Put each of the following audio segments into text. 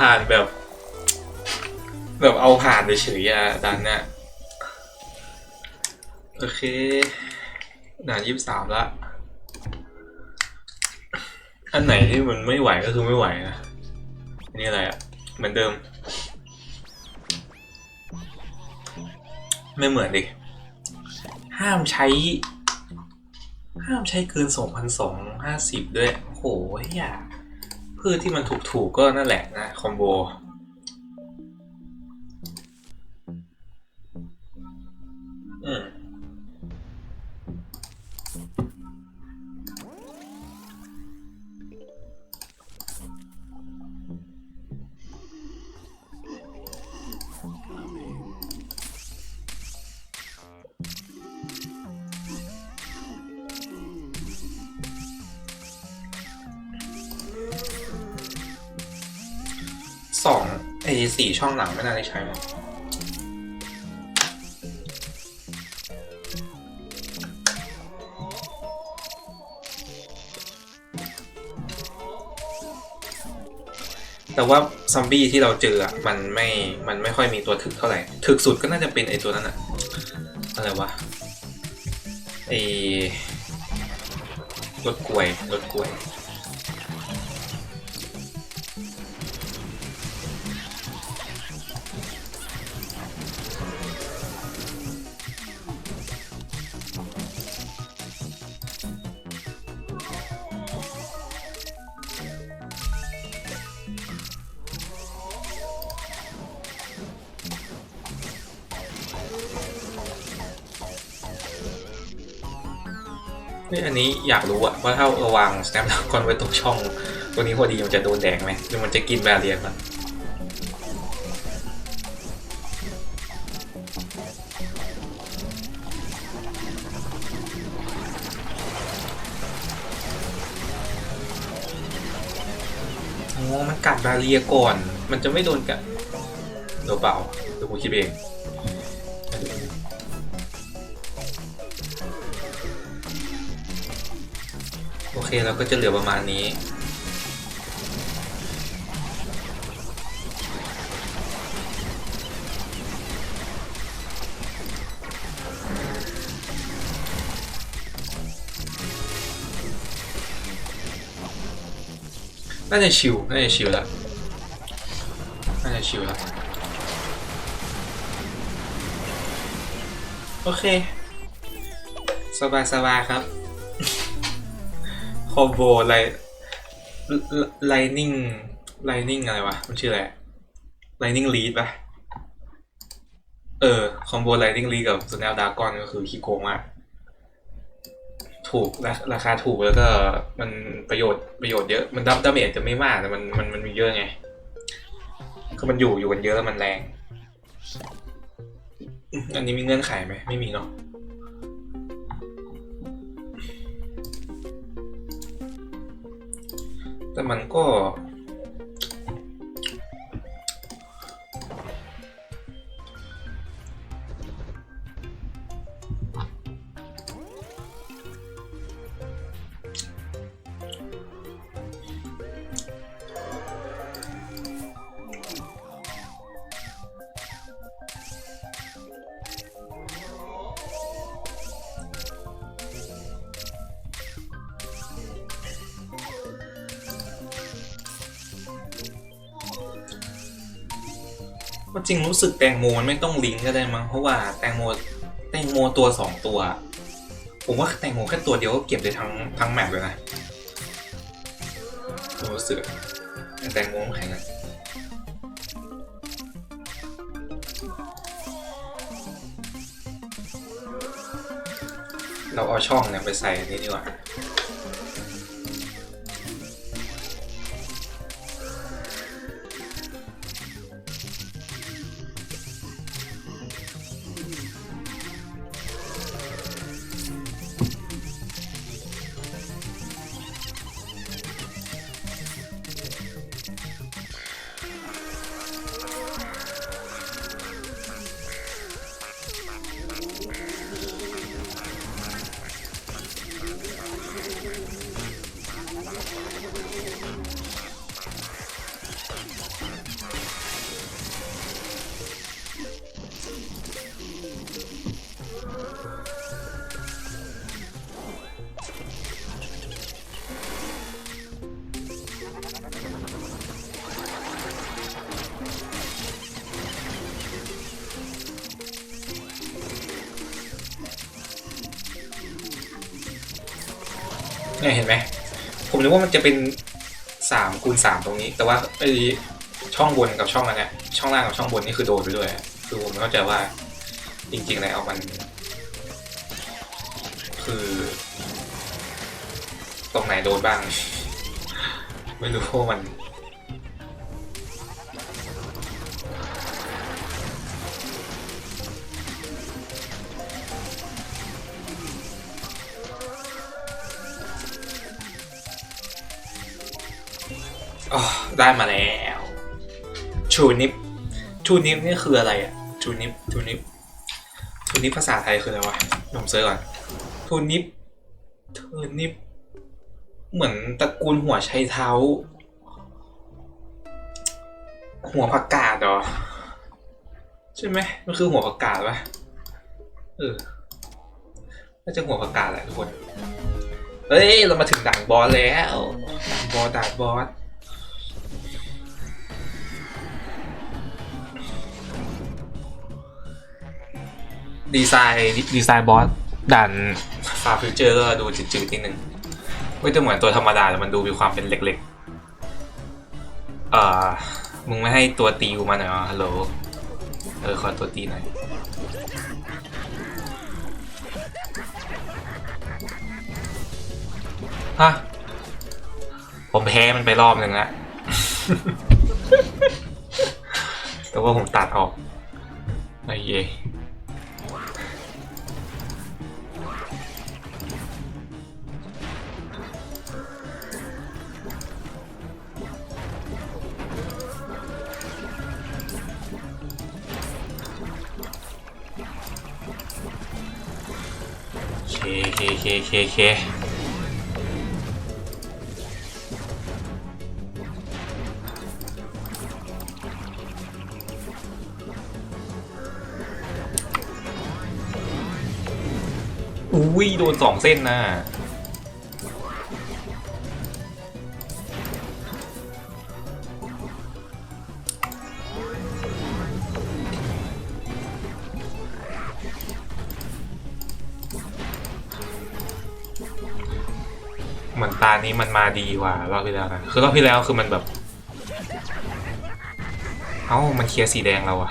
ผ่านแบบ แบบเอาผ่านเฉยๆอะดันเนี่ยโอเคด่านยี่สิบสามละอันไหนที่มันไม่ไหวก็คือไม่ไหวนะอันนี่อะไรอะเหมือนเดิม ไม่เหมือนดิ ห้ามใช้ ห้ามใช้เกินสองพันสองห้าสิบด้วย โอ้โหเฮีย พืชที่มันถูกๆก็นั่นแหละนะคอมโบ สี่ช่องหลังไม่น่าได้ใช้มั้งแต่ว่าซอมบี้ที่เราเจออะมันไม่ มันไม่ค่อยมีตัวถึกเท่าไหร่ ถึกสุดก็น่าจะเป็นไอตัวนั้นอะ อะไรวะ ไอรถกลวยรถกลวย เฮ้ยอันนี้อยากรู้อะว่าถ้าเราวางสแนปดากอนไว้ตรงช่อง ตัวนี้พอดีมันจะโดนแดงไหมหรือมันจะกินแบเรียนมันโอ้มันกัดบาเรียก่อน มันจะไม่โดนกัดเดี๋ยวเปล่าเดี๋ยวกูคิดเอง เคเราก็จะเหลือประมาณนี้ น่าจะชิว น่าจะชิวแล้วน่าจะชิวแล้วโอเค สบายสบายครับ คอมโบไลไลนิ่งไลนิ่งอะไรวะ มันชื่ออะไรไลนิ่งลีดปะเออ คอมโบไลนิ่งลีดกับสแนลดากอนก็คือขี้โกงมากถูกราราคาถูกแล้วก็มันประโยชน์ประโยชน์เยอะมันดับดาเมจจะไม่มากแต่มันมันมันมีเยอะไงคือมันอยู่อยู่กันเยอะแล้วมันแรง อันนี้มีเงื่อนไขไหมไม่มีเนาะ แก็จริงรู้สึกแตงโมมันไม่ต้องลิงก์ก็ได้มั้งเพราะว่าแตงโมแตงโมตัวสองตัว ผมว่าแตงโมแค่ตัวเดียวก็เก็บได้ทั้งทั้งแมปเลยนะรู้สึกแตงโมแข็งอะเราเอาช่องเนี่ยไปใส่นนี้ดีกว่า เนี่ยเห็นไหมผมนึกว่ามันจะเป็นสามคูณสามตรงนี้ แต่ว่าไอช่องบนกับช่องอันเนี้ยช่องล่างกับช่องบนนี่คือโดนไปด้วย คือผมเข้าใจว่าจริงๆแล้วมัน คือ ตรงไหนโดนบ้าง ไม่รู้ว่ามัน ได้มาแล้วชูนิปชูนิปนี่คืออะไรอะชูนิปชูนิปชูนิปภาษาไทยคืออะไรวะผมเซิร์ชก่อนทูนิปเทอนิปเหมือนตระกูลหัวไชเท้า หัวผักกาดเหรอ ใช่ไหมมันคือหัวผักกาดปะเออน่าจะหัวผักกาดแหละทุกคนเฮ้ย เรามาถึงด่านบอสแล้วด่านบอสด่านบอส ดีไซน์ดีไซน์บอสด่านฟาฟิวเจอร์ก็ดูจืดๆนิดนึงไม่จะเหมือนตัวธรรมดาแต่มันดูมีความเป็นเล็กๆ เอ่อ มึงไม่ให้ตัวตีกูมาหน่อยเหรอฮัลโหล เออ ขอตัวตีหน่อย ฮะ ผมแพ้มันไปรอบหนึ่งแล้วแต่ว่าผมตัดออกไอ้เย่ เคเคเคเคอุ้ยโดนสองเส้นนะ มันมาดีกว่ารอบที่แล้วนะ คือรอบที่แล้วคือมันแบบ เอ้า มันเคลียร์สีแดงเราอะ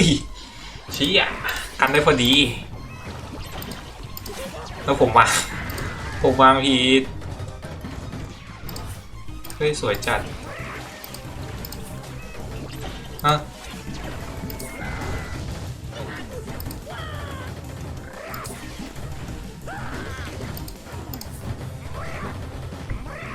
ฮ้ยเชี้อะกันได้พอดี แล้วผมวางผมวางผิดเฮ้ย สวยจัดฮะ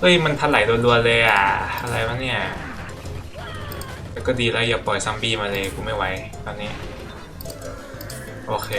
เฮ้ย มันถลายรัวๆเลยอะ อะไรวะเนี่ย ก็ดีแล้วอย่าปล่อยซัมบี้มาเลยกูไม่ไหวตอนนี้ โอเค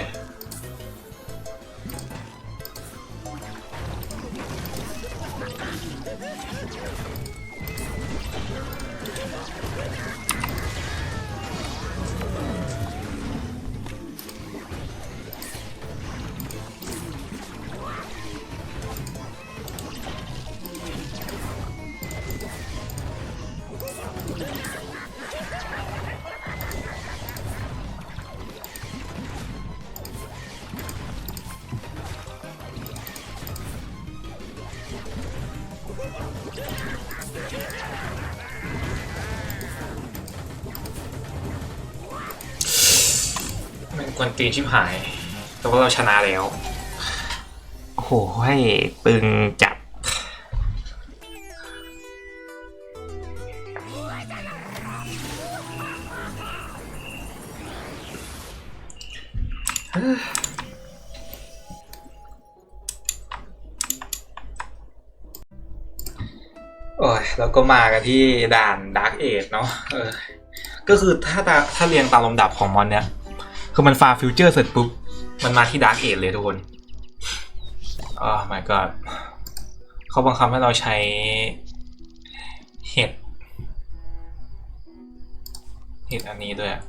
มันกวนตีนชิบหาย แต่ว่าเราชนะแล้ว โอ้โห ให้ปึงจับ โอ้ย แล้วก็มากันที่ด่านดาร์กเอ e เนาะเออ ก็คือถ้าตาถ้าเรียงตามลำดับของมอนเนี้ย คือมันฟาฟิวเจอร์เสร็จปุ๊บ มันมาที่ดาร์กเอ e เลยทุกคนอ๋อ my god เขาบังคับให้เราใช้เห็ด เห็ดอันนี้ด้วยอะ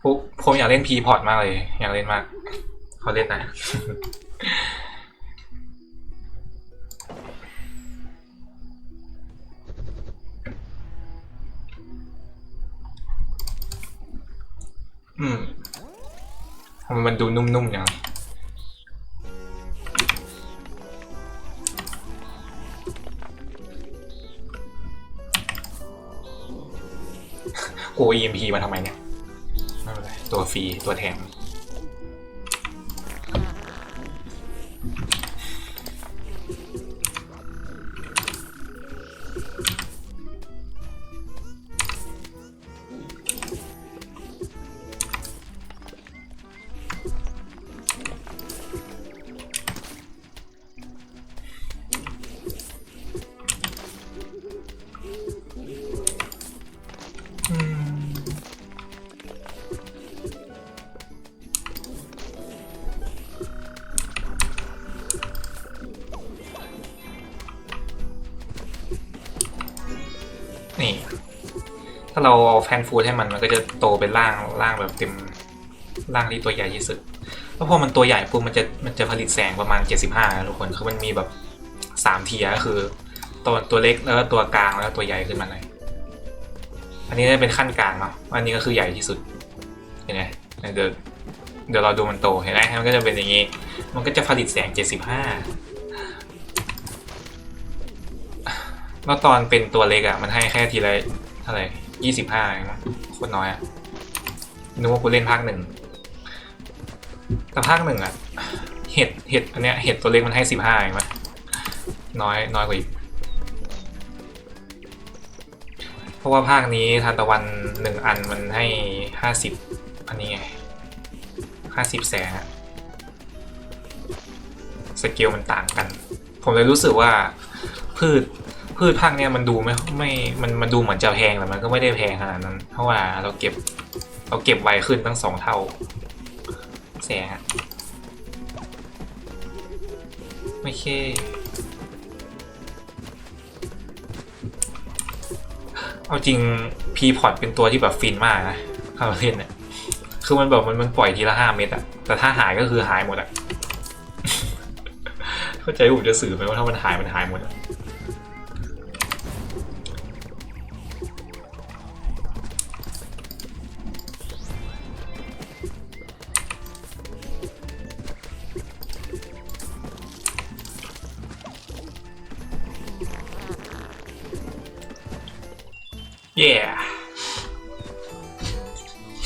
ผมผมอยากเล่นพีพอร์ตมากเลย อยากเล่นมากเขาเล่นนะอืม มมันดูนุ่มๆอย่างกู EMP มาทำไมเนี่ยไม่เป็นไรตัวฟรี ตัวแถม ถ้าเราเอาแฟนฟูดให้มันมันก็จะโตเป็นร่างร่างแบบเต็มร่างที่ตัวใหญ่ที่สุดแล้วพอมันตัวใหญ่ปุ๊บมันจะมันจะผลิตแสงประมาณ 75นะทุกคนคือมันมีแบบสามเทียก็คือตัวตัวเล็กแล้วก็ตัวกลางแล้วก็ตัวใหญ่ขึ้นมาหน่อยอันนี้จะเป็นขั้นกลางเนาะอันนี้ก็คือใหญ่ที่สุดเห็นไหมเดี๋ยวเดี๋ยวเราดูมันโตเห็นไหมมันก็จะเป็นอย่างนี้ มันก็จะผลิตแสง 75แล้วตอนเป็นตัวเล็กอะ่ะมันให้แค่ทีละเท่าไหร่ ยี่สิบห้าเองมั้งโคตรน้อยอะ่ะนึกว่ากูเล่นภาคหนึ่งแต่ภาคหนึ่งอะ่ะเห็ดเห็ดอันเนี้ยเห็ดตัวเล็กมันให้สิบห้าเองมั้ยน้อยน้อยกว่าอีก เพราะว่าภาคนี้ทานตะวันหนึ่งอันมันให้ห้าสิบอันนี้ไงห้าสิบแสงอะสเกลมันต่างกัน ผมเลยรู้สึกว่าพืช พืชภาคเนี้ยมันดูไม่ไม่ มันมันดูเหมือนจะแพงแต่มันก็ไม่ได้แพงขนาดนั้น เพราะว่าเราเก็บเราเก็บไวขึ้นตั้งสองเท่าแสงอะไม่ใช่เอาจริงพีพอตเป็นตัวที่แบบฟินมากนะคาร์เล่นเนี่ยคือมันแบบมันมันปล่อยทีละห้าเม็ดอะแต่ถ้าหายก็คือหายหมดอะเข้าใจผมจะสื่อไหมว่าถ้ามันหายมันหายหมดอะ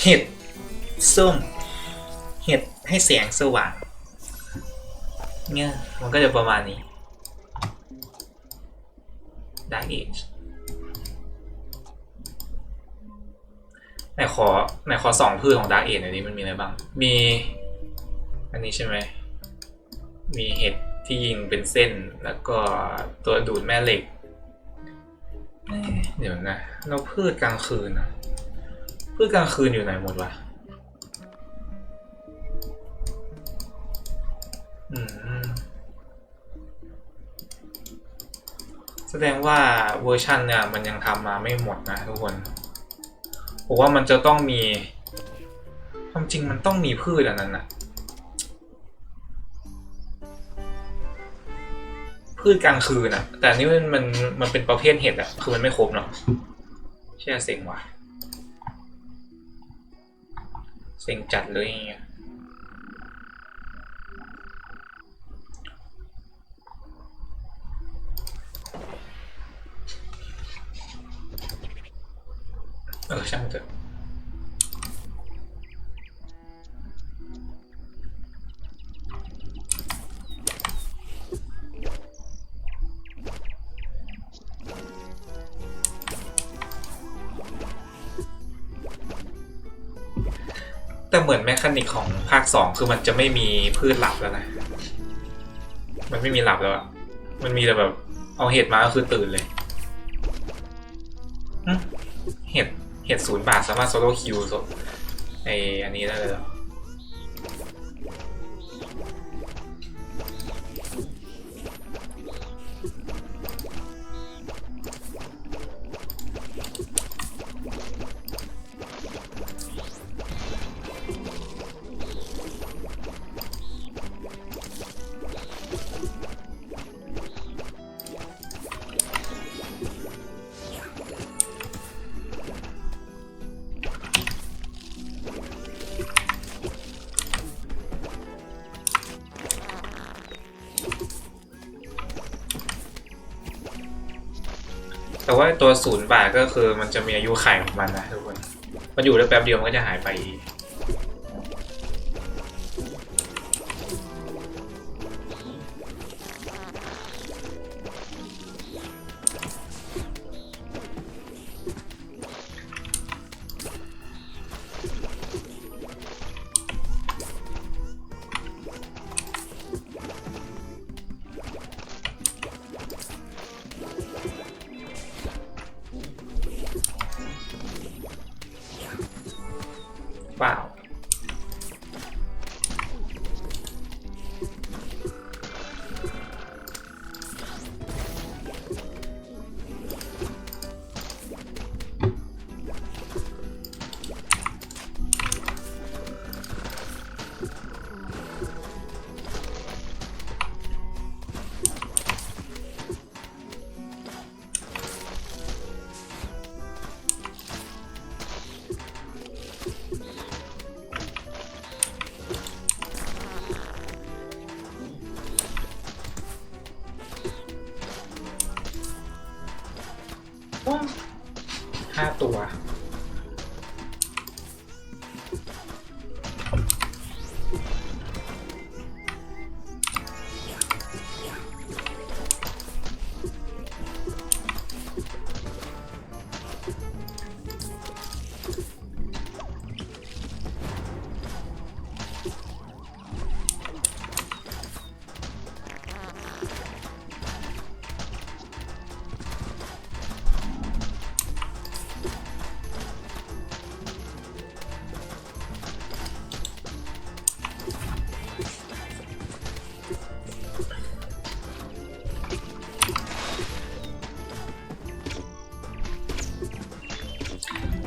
ห็ดส้ม เห็ดให้แสงสว่างเนี่ยมันก็จะประมาณนี้ Dark Age ไหนขอไหนขอสองพืชของ Dark Age หน่อยดิมันมีอะไรบ้าง มี อันนี้ใช่ไหม มีเห็ดที่ยิงเป็นเส้นแล้วก็ตัวดูดแม่เหล็กเอ๊ะเดี๋ยวนะ เราพืชกลางคืนนะ พืชกลางคืนอยู่ไหนหมดวะอืมแสดงว่าเวอร์ชันเนี่ยมันยังทำมาไม่หมดนะทุกคนผมว่ามันจะต้องมี ความจริงมันต้องมีพืชอันนั้นนะพืชกลางคืนอะแต่นี่มันมันมันเป็นประเภทเห็ดอะคือมันไม่ครบเนาะเชื่อเซ็งว่ะ ซ็งจัดเลยเงี้ยเออช่างเถอะ แต่เหมือนแมคานิกของภาคสองคือมันจะไม่มีพืชหลับแล้วนะ มันไม่มีหลับแล้วอะมันมีแต่แบบ เอาเห็ดมาก็คือตื่นเลย เห็ด เห็ดศูนย์บาทสามารถโซโล่คิวสดไออันนี้ได้เลยเหรอ ว่าตัวศูนย์บาทก็คือมันจะมีอายุไขของมันนะทุกคน มันอยู่ได้แป๊บเดียวมันก็จะหายไปเป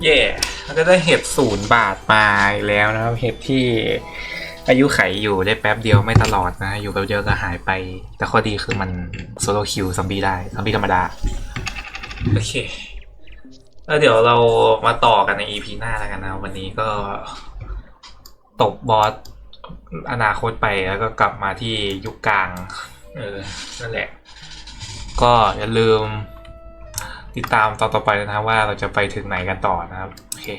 เย่มันก็ได้เห็ดศูนย์บาทมาอีกแล้วนะครับ เห็ดที่อายุไขอยู่ได้แป๊บเดียวไม่ตลอดนะ อยู่แป๊บเดียวก็หายไป แต่ข้อดีคือมันโซโลคิวซัมบี้ได้ซัมบี้ธรรมดา โอเค แล้วเดี๋ยวเรามาต่อกันใน EP หน้าแล้วกันนะ วันนี้ก็ตบบอสอนาคตไปแล้วก็กลับมาที่ยุคกลาง เออ นั่นแหละ ก็อย่าลืม ติดตามตอนต่อไปนะครับว่าเราจะไปถึงไหนกันต่อนะครับ โอเค